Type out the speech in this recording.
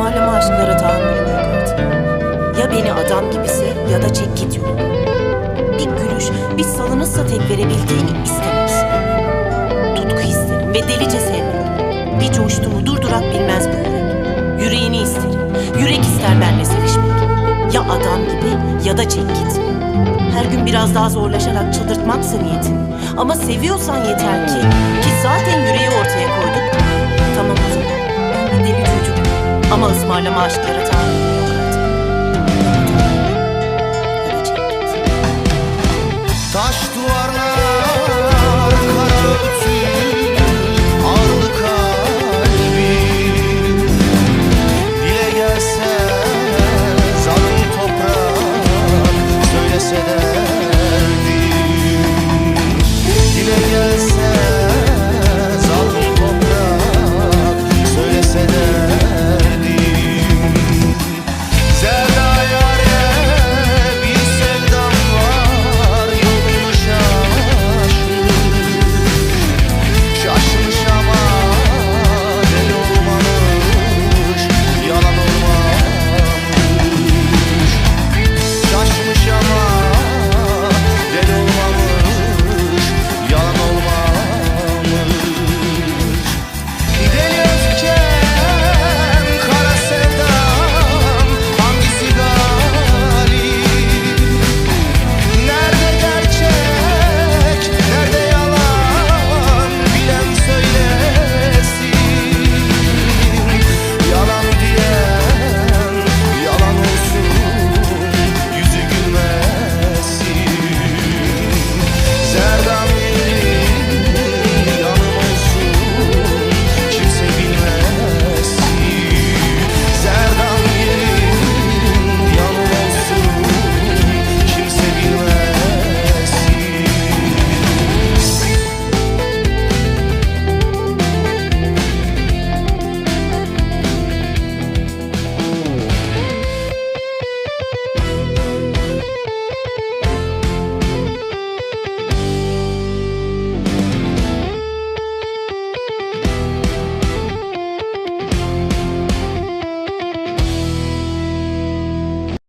ısmarlama aşklara tahammülüm yok artık. Ya beni adam gibisi ya da çek git yoluna. Bir gülüş, bir salınızsa tek verebildiğini istemez. Tutku isterim ve delice sevmiyorum. Bir coştumu durdurak bilmez bu yürek. Yüreğini isterim. Yürek ister benle sevişmek. Ya adam gibi ya da çek git. Her gün biraz daha zorlaşarak çıldırtmaksa niyetin. Ama seviyorsan yeter ki, ki zaten ısmarlama